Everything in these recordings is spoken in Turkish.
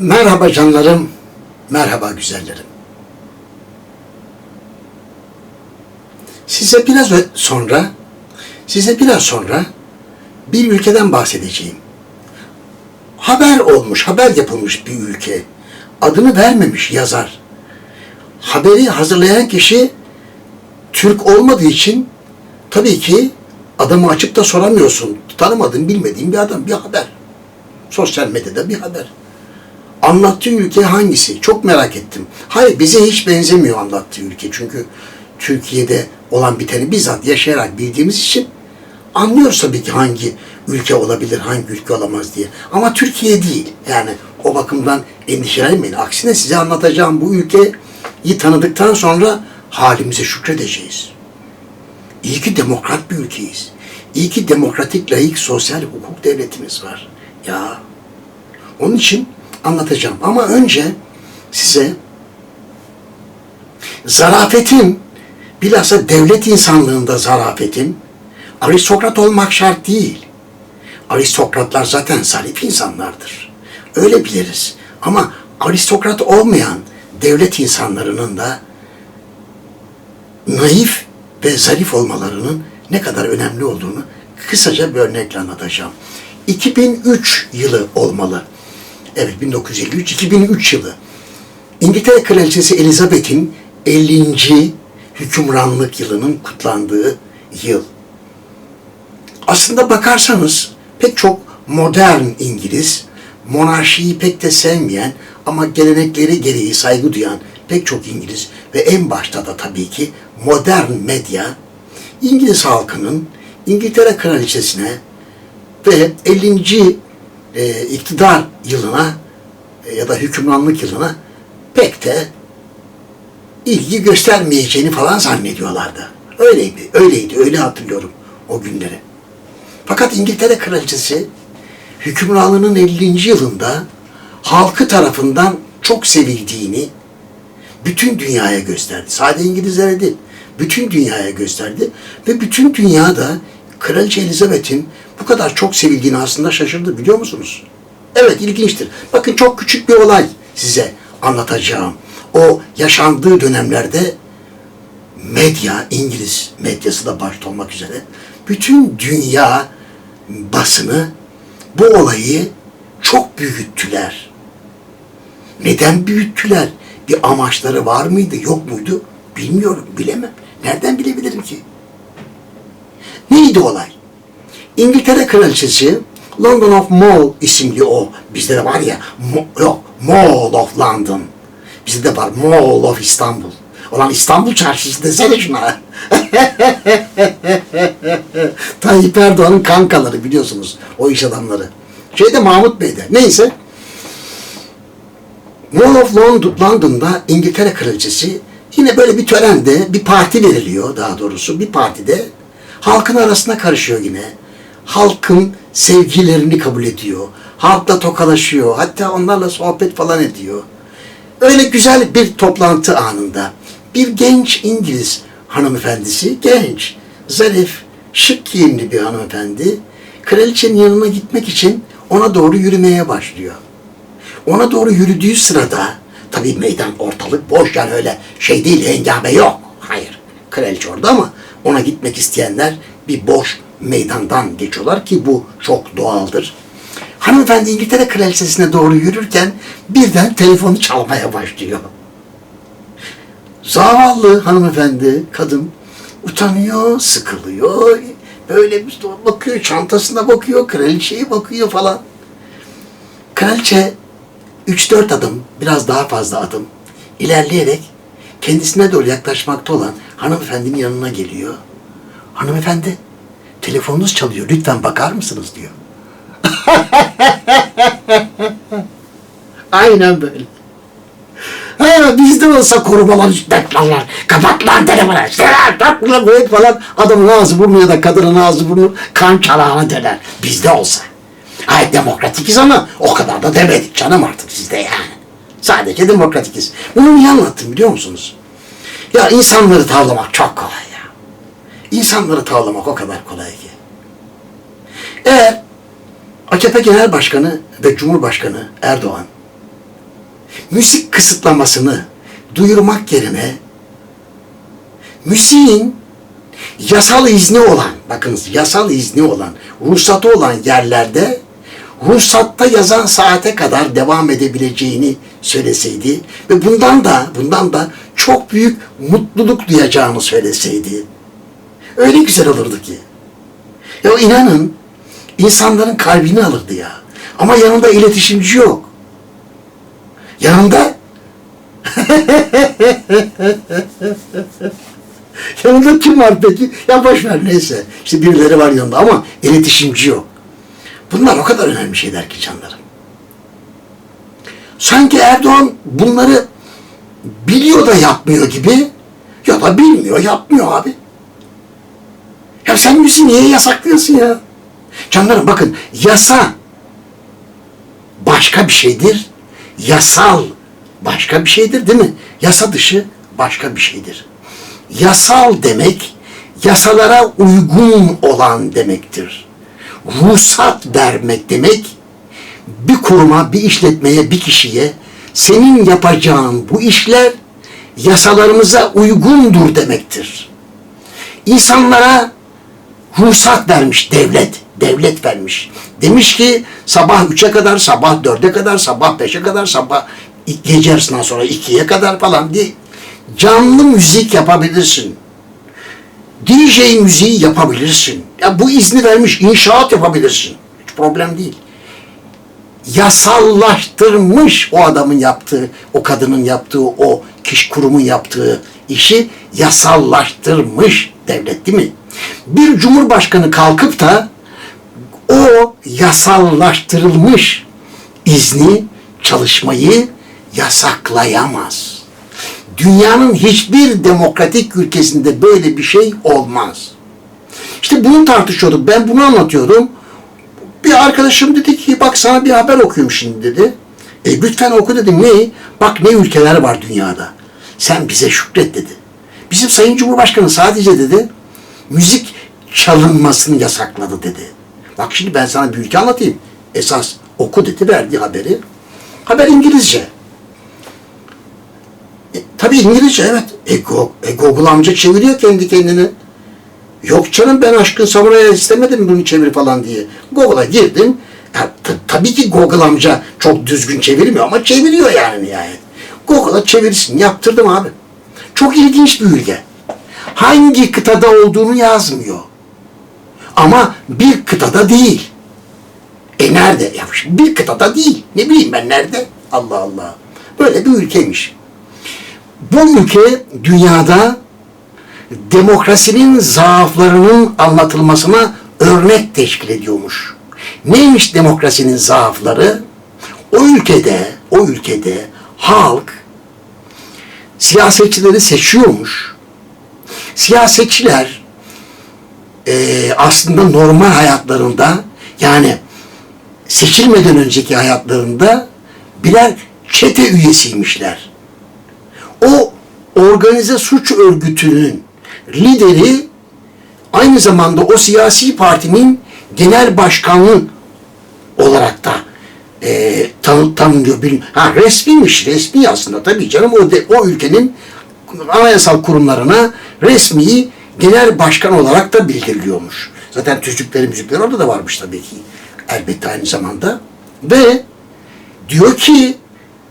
Merhaba canlarım, merhaba güzellerim. Size biraz sonra, size biraz sonra bir ülkeden bahsedeceğim. Haber olmuş, haber yapılmış bir ülke. Adını vermemiş yazar. Haberi hazırlayan kişi Türk olmadığı için tabii ki adamı açıp da soramıyorsun. Tanımadığın, bilmediğin bir adam, bir haber. Sosyal medyada bir haber. Anlattığı ülke hangisi? Çok merak ettim. Hayır bize hiç benzemiyor anlattığı ülke. Çünkü Türkiye'de olan biteni bizzat yaşayarak bildiğimiz için anlıyoruz tabii ki hangi ülke olabilir, hangi ülke olamaz diye. Ama Türkiye değil. Yani o bakımdan endişelenmeyin. Aksine size anlatacağım bu ülkeyi tanıdıktan sonra halimize şükredeceğiz. İyi ki demokrat bir ülkeyiz. İyi ki demokratik, layık, sosyal hukuk devletimiz var. Ya onun için anlatacağım. Ama önce size zarafetin, bilhassa devlet insanlığında zarafetin, aristokrat olmak şart değil. Aristokratlar zaten zarif insanlardır. Öyle biliriz. Ama aristokrat olmayan devlet insanlarının da naif ve zarif olmalarının ne kadar önemli olduğunu kısaca bir örnekle anlatacağım. 2003 yılı olmalı. Evet 1953-2003 yılı. İngiltere Kraliçesi Elizabeth'in 50. hükümranlık yılının kutlandığı yıl. Aslında bakarsanız pek çok modern İngiliz, monarşiyi pek de sevmeyen ama gelenekleri gereği saygı duyan pek çok İngiliz ve en başta da tabii ki modern medya İngiliz halkının İngiltere Kraliçesine ve 50. E, iktidar yılına e, ya da hükümranlık yılına pek de ilgi göstermeyeceğini falan zannediyorlardı. Öyleydi, öyleydi, öyle hatırlıyorum o günleri. Fakat İngiltere Kraliçesi hükümranlığının 50. yılında halkı tarafından çok sevildiğini bütün dünyaya gösterdi. Sadece İngilizlere değil, bütün dünyaya gösterdi ve bütün dünyada Kraliçe Elizabeth'in bu kadar çok sevildiğini aslında şaşırdı biliyor musunuz? Evet ilginçtir. Bakın çok küçük bir olay size anlatacağım. O yaşandığı dönemlerde medya, İngiliz medyası da başta olmak üzere bütün dünya basını bu olayı çok büyüttüler. Neden büyüttüler? Bir amaçları var mıydı, yok muydu? Bilmiyorum, bilemem. Nereden bilebilirim ki? Neydi olay? İngiltere Kraliçesi London of Mall isimli o. Bizde de var ya, Mo- yok, Mall of London. Bizde de var Mall of İstanbul. Olan İstanbul çarşısı desene şuna. Tayyip Erdoğan'ın kankaları biliyorsunuz. O iş adamları. Şeyde Mahmut Bey'de. Neyse. Mall of London, London'da İngiltere Kraliçesi yine böyle bir törende bir parti veriliyor daha doğrusu. Bir partide halkın arasına karışıyor yine. Halkın sevgilerini kabul ediyor. Halkla tokalaşıyor. Hatta onlarla sohbet falan ediyor. Öyle güzel bir toplantı anında bir genç İngiliz hanımefendisi, genç, zarif, şık giyimli bir hanımefendi, kraliçenin yanına gitmek için ona doğru yürümeye başlıyor. Ona doğru yürüdüğü sırada, tabii meydan ortalık boş yani öyle şey değil, hengame yok. Hayır, kraliçe orada ama ona gitmek isteyenler bir boş meydandan geçiyorlar ki bu çok doğaldır. Hanımefendi İngiltere kraliçesine doğru yürürken birden telefonu çalmaya başlıyor. Zavallı hanımefendi, kadın utanıyor, sıkılıyor. Böyle bir bakıyor, çantasına bakıyor, kraliçeye bakıyor falan. Kraliçe 3-4 adım, biraz daha fazla adım ilerleyerek kendisine doğru yaklaşmakta olan hanımefendinin yanına geliyor. Hanımefendi, telefonunuz çalıyor, lütfen bakar mısınız diyor. Aynen böyle. Ha, bizde olsa korumalar beklerler. Kapat lan telefonu. Selam tatlı böyle falan. Adamın ağzı burnu ya da kadının ağzı burnu kan çanağına döner. Bizde olsa. Hayır demokratikiz ama o kadar da demedik canım artık sizde yani. Sadece demokratikiz. Bunu niye anlattım biliyor musunuz? Ya insanları tavlamak çok kolay. İnsanları tavlamak o kadar kolay ki. Eğer AKP Genel Başkanı ve Cumhurbaşkanı Erdoğan müzik kısıtlamasını duyurmak yerine müziğin yasal izni olan, bakınız yasal izni olan, ruhsatı olan yerlerde ruhsatta yazan saate kadar devam edebileceğini söyleseydi ve bundan da bundan da çok büyük mutluluk duyacağını söyleseydi. Öyle güzel olurdu ki. Ya inanın insanların kalbini alırdı ya. Ama yanında iletişimci yok. Yanında yanında kim var peki? Ya boş ver neyse. İşte birileri var yanında ama iletişimci yok. Bunlar o kadar önemli şeyler ki canlarım. Sanki Erdoğan bunları biliyor da yapmıyor gibi ya da bilmiyor yapmıyor abi. Ya sen müziği niye yasaklıyorsun ya? Canlarım bakın yasa başka bir şeydir. Yasal başka bir şeydir değil mi? Yasa dışı başka bir şeydir. Yasal demek yasalara uygun olan demektir. Ruhsat vermek demek bir kuruma, bir işletmeye, bir kişiye senin yapacağın bu işler yasalarımıza uygundur demektir. İnsanlara ruhsat vermiş devlet, devlet vermiş. Demiş ki sabah 3'e kadar, sabah 4'e kadar, sabah 5'e kadar, sabah gece yarısından sonra 2'ye kadar falan diye canlı müzik yapabilirsin. DJ müziği yapabilirsin. Ya bu izni vermiş, inşaat yapabilirsin. Hiç problem değil. Yasallaştırmış o adamın yaptığı, o kadının yaptığı, o kişi kurumun yaptığı işi yasallaştırmış devlet değil mi? Bir cumhurbaşkanı kalkıp da o yasallaştırılmış izni, çalışmayı yasaklayamaz. Dünyanın hiçbir demokratik ülkesinde böyle bir şey olmaz. İşte bunu tartışıyorduk. Ben bunu anlatıyorum. Bir arkadaşım dedi ki bak sana bir haber okuyorum şimdi dedi. E lütfen oku dedim. Ne? Bak ne ülkeler var dünyada. Sen bize şükret dedi. Bizim Sayın Cumhurbaşkanı sadece dedi müzik çalınmasını yasakladı dedi. Bak şimdi ben sana bir ülke anlatayım. Esas oku dedi verdi haberi. Haber İngilizce. E, tabii İngilizce evet. E, e, Google amca çeviriyor kendi kendine. Yok canım ben aşkın savuraya istemedim bunu çevir falan diye. Google'a girdim. Ya, t- tabii ki Google amca çok düzgün çevirmiyor ama çeviriyor yani nihayet. Google'a çevirsin yaptırdım abi. Çok ilginç bir ülke. Hangi kıtada olduğunu yazmıyor. Ama bir kıtada değil. E nerede? Ya bir kıtada değil. Ne bileyim ben nerede? Allah Allah. Böyle bir ülkeymiş. Bu ülke dünyada demokrasinin zaaflarının anlatılmasına örnek teşkil ediyormuş. Neymiş demokrasinin zaafları? O ülkede, o ülkede halk siyasetçileri seçiyormuş. Siyasetçiler eee, aslında normal hayatlarında yani seçilmeden önceki hayatlarında birer çete üyesiymişler. O organize suç örgütünün lideri aynı zamanda o siyasi partinin genel başkanı olarak da e, tanı, tanınıyor. Bil- Ha resmiymiş, resmi aslında tabii canım o, de, o ülkenin anayasal kurumlarına resmi genel başkan olarak da bildiriliyormuş. Zaten tüzükleri müzikleri orada da varmış tabii ki. Elbette aynı zamanda. Ve diyor ki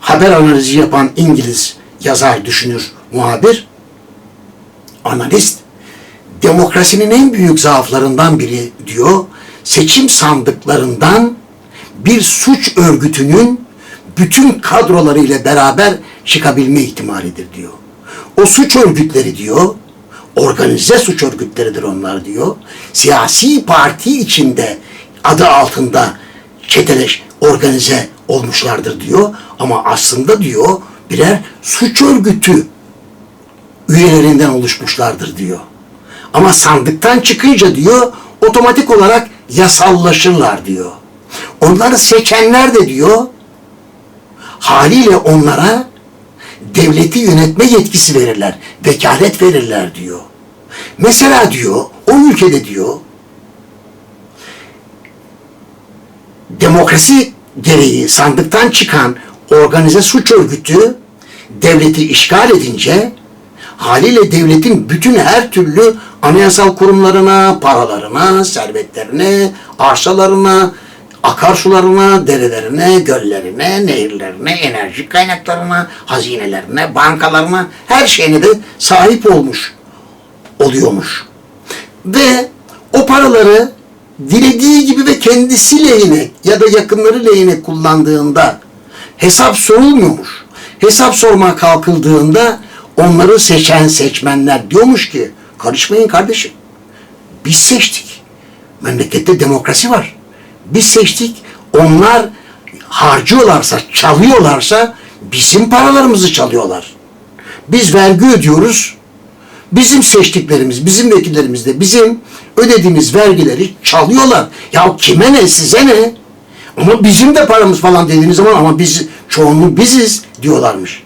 haber analizi yapan İngiliz yazar, düşünür, muhabir, analist, demokrasinin en büyük zaaflarından biri diyor, seçim sandıklarından bir suç örgütünün bütün kadrolarıyla beraber çıkabilme ihtimalidir diyor. O suç örgütleri diyor, organize suç örgütleridir onlar diyor. Siyasi parti içinde adı altında çeteleş, organize olmuşlardır diyor. Ama aslında diyor birer suç örgütü üyelerinden oluşmuşlardır diyor. Ama sandıktan çıkınca diyor otomatik olarak yasallaşırlar diyor. Onları seçenler de diyor haliyle onlara devleti yönetme yetkisi verirler, vekalet verirler diyor. Mesela diyor o ülkede diyor demokrasi gereği sandıktan çıkan organize suç örgütü devleti işgal edince haliyle devletin bütün her türlü anayasal kurumlarına, paralarına, servetlerine, arsalarına, akarsularına, derelerine, göllerine, nehirlerine, enerji kaynaklarına, hazinelerine, bankalarına, her şeyine de sahip olmuş oluyormuş. Ve o paraları dilediği gibi ve kendisi lehine ya da yakınları lehine kullandığında hesap sorulmuyormuş. Hesap sormaya kalkıldığında onları seçen seçmenler diyormuş ki karışmayın kardeşim. Biz seçtik. Memlekette demokrasi var. Biz seçtik. Onlar harcıyorlarsa, çalıyorlarsa bizim paralarımızı çalıyorlar. Biz vergi ödüyoruz. Bizim seçtiklerimiz, bizim vekillerimiz de bizim ödediğimiz vergileri çalıyorlar. Ya kime ne, size ne? Ama bizim de paramız falan dediğiniz zaman ama biz çoğunluğu biziz diyorlarmış.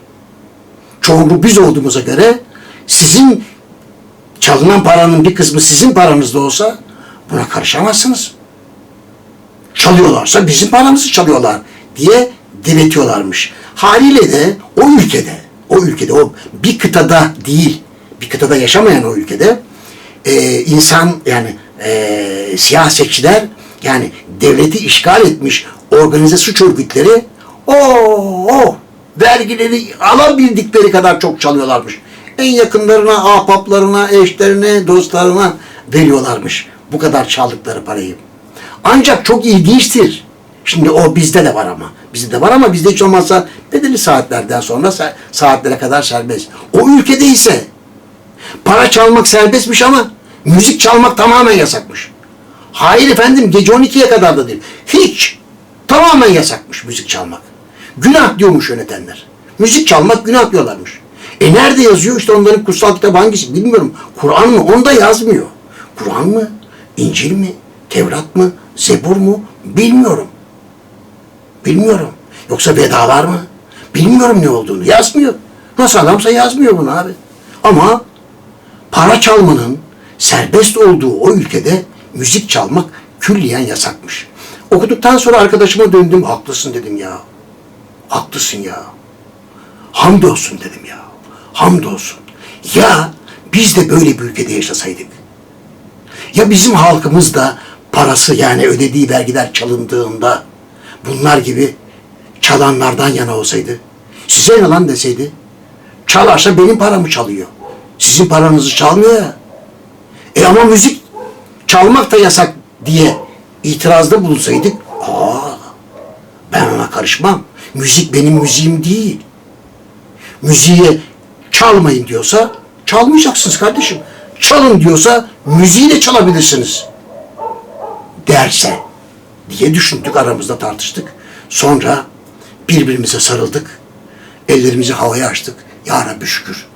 Çoğunluğu biz olduğumuza göre sizin çalınan paranın bir kısmı sizin paranızda olsa buna karışamazsınız. Çalıyorlarsa bizim paramızı çalıyorlar diye diretiyorlarmış. Haliyle de o ülkede, o ülkede, o bir kıtada değil, bir kıtada yaşamayan o ülkede e, insan yani e, siyasetçiler yani devleti işgal etmiş organize suç örgütleri o o vergileri alabildikleri kadar çok çalıyorlarmış. En yakınlarına, ahbaplarına, eşlerine, dostlarına veriyorlarmış bu kadar çaldıkları parayı. Ancak çok ilginçtir. Şimdi o bizde de var ama. Bizde de var ama bizde hiç olmazsa belirli saatlerden sonra sa- saatlere kadar serbest. O ülkede ise para çalmak serbestmiş ama müzik çalmak tamamen yasakmış. Hayır efendim gece 12'ye kadar da değil. Hiç. Tamamen yasakmış müzik çalmak. Günah diyormuş yönetenler. Müzik çalmak günah diyorlarmış. E nerede yazıyor işte onların kutsal kitabı hangisi bilmiyorum. Kur'an mı? Onda yazmıyor. Kur'an mı? İncil mi? Tevrat mı? Zebur mu? Bilmiyorum. Bilmiyorum. Yoksa vedalar mı? Bilmiyorum ne olduğunu. Yazmıyor. Nasıl adamsa yazmıyor bunu abi. Ama para çalmanın serbest olduğu o ülkede müzik çalmak külliyen yasakmış. Okuduktan sonra arkadaşıma döndüm. Haklısın dedim ya. Haklısın ya. Hamdolsun dedim ya. Hamdolsun. Ya biz de böyle bir ülkede yaşasaydık. Ya bizim halkımız da parası yani ödediği vergiler çalındığında bunlar gibi çalanlardan yana olsaydı. Size ne lan deseydi. Çalarsa benim paramı çalıyor. Sizin paranızı çalmıyor ya. E ama müzik çalmak da yasak diye itirazda bulunsaydık. Aa, ben ona karışmam. Müzik benim müziğim değil. Müziğe çalmayın diyorsa çalmayacaksınız kardeşim. Çalın diyorsa müziği de çalabilirsiniz. Derse diye düşündük aramızda tartıştık. Sonra birbirimize sarıldık. Ellerimizi havaya açtık. Ya Rabbi şükür.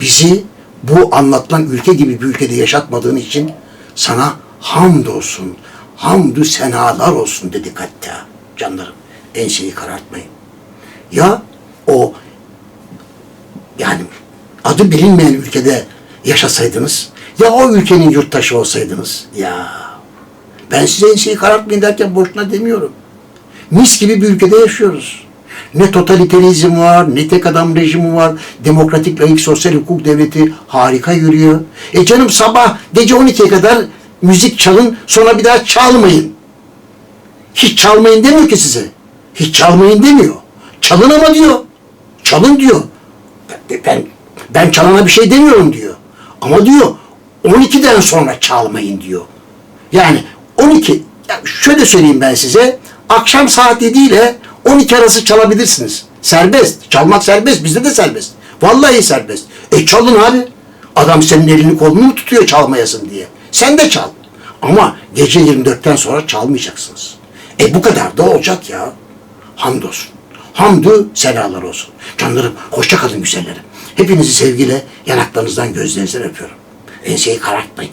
Bizi bu anlatılan ülke gibi bir ülkede yaşatmadığın için sana hamdolsun. Hamdü senalar olsun dedik hatta. Canlarım enseyi karartmayın. Ya o yani adı bilinmeyen ülkede yaşasaydınız ya o ülkenin yurttaşı olsaydınız ya ben size enseyi karartmayın derken boşuna demiyorum. Mis gibi bir ülkede yaşıyoruz. Ne totaliterizm var, ne tek adam rejimi var. Demokratik, layık, sosyal hukuk devleti harika yürüyor. E canım sabah gece 12'ye kadar müzik çalın, sonra bir daha çalmayın. Hiç çalmayın demiyor ki size. Hiç çalmayın demiyor. Çalın ama diyor. Çalın diyor. Ben, ben, çalana bir şey demiyorum diyor. Ama diyor 12'den sonra çalmayın diyor. Yani 12, ya şöyle söyleyeyim ben size. Akşam saat 7 ile 12 arası çalabilirsiniz. Serbest. Çalmak serbest. Bizde de serbest. Vallahi serbest. E çalın abi. Adam senin elini kolunu mu tutuyor çalmayasın diye. Sen de çal. Ama gece 24'ten sonra çalmayacaksınız. E bu kadar da olacak ya. Hamdolsun. Hamdü senalar olsun. Canlarım hoşça kalın güzellerim. Hepinizi sevgiyle yanaklarınızdan gözlerinizden öpüyorum. Enseyi karartmayın.